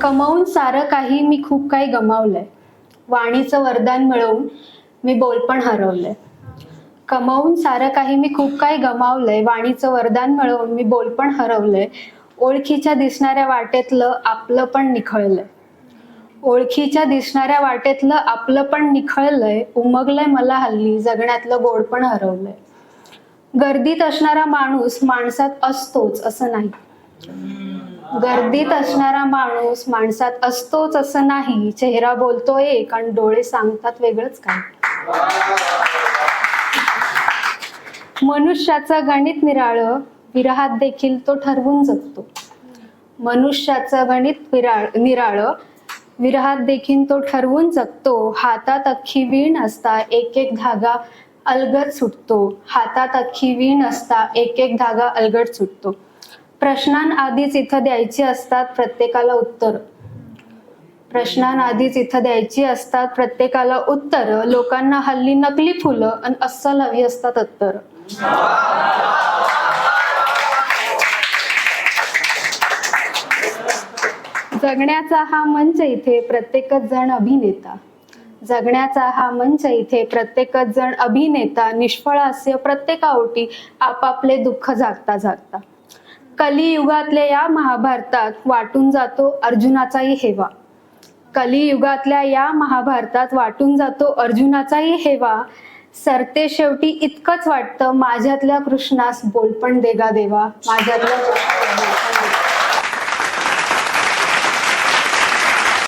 कमावून सारं काही मी खूप काही गमावलंय. वाणीचं वरदान मिळवून मी बोलपण हरवलंय. कमावून सारं काही मी खूप काही गमावलंय. वाणीचं वरदान मिळवून मी बोलपण हरवलंय. ओळखीच्या दिसणाऱ्या वाटेतलं आपलं पण निखळलंय. ओळखीच्या दिसणाऱ्या वाटेतलं आपलं पण निखळलंय. उमगलंय मला हल्ली जगण्यातलं गोड पण हरवलंय. गर्दीत असणारा माणूस माणसात असतोच असं नाही. गर्दीत असणारा माणूस माणसात असतोच असं नाही. चेहरा बोलतो एक आणि डोळे सांगतात वेगळंच काय. मनुष्याचं गणित निराळं विरहात देखील तो ठरवून जगतो. मनुष्याचं गणित विराळ निराळं विरहात देखील तो ठरवून जगतो. हातात अख्खी वीण असता एक एक धागा अलगद सुटतो. हातात अख्खी वीण असता एक एक धागा अलगद सुटतो. प्रश्नांआधीच इथं द्यायची असतात प्रत्येकाला उत्तर. प्रश्नांआधीच इथं द्यायची असतात प्रत्येकाला उत्तर. लोकांना हल्ली नकली फुलं आणि अस्सल हवी असतात उत्तर जगण्याचा हा मंच इथे प्रत्येकच जण अभिनेता. जगण्याचा हा मंच इथे प्रत्येकच जण अभिनेता. निष्फळ हास्य प्रत्येकाओटी आपापले दुःख जागता जागता कलियुगातल्या या महाभारतात वाटून जातो अर्जुनाचाही हेवा. कलियुगातल्या या महाभारतात वाटून जातो अर्जुनाचाही हेवा. सरते शेवटी इतकंच वाटतं माझ्यातल्या कृष्णास बोलपण देगा देवा. माझ्यातल्या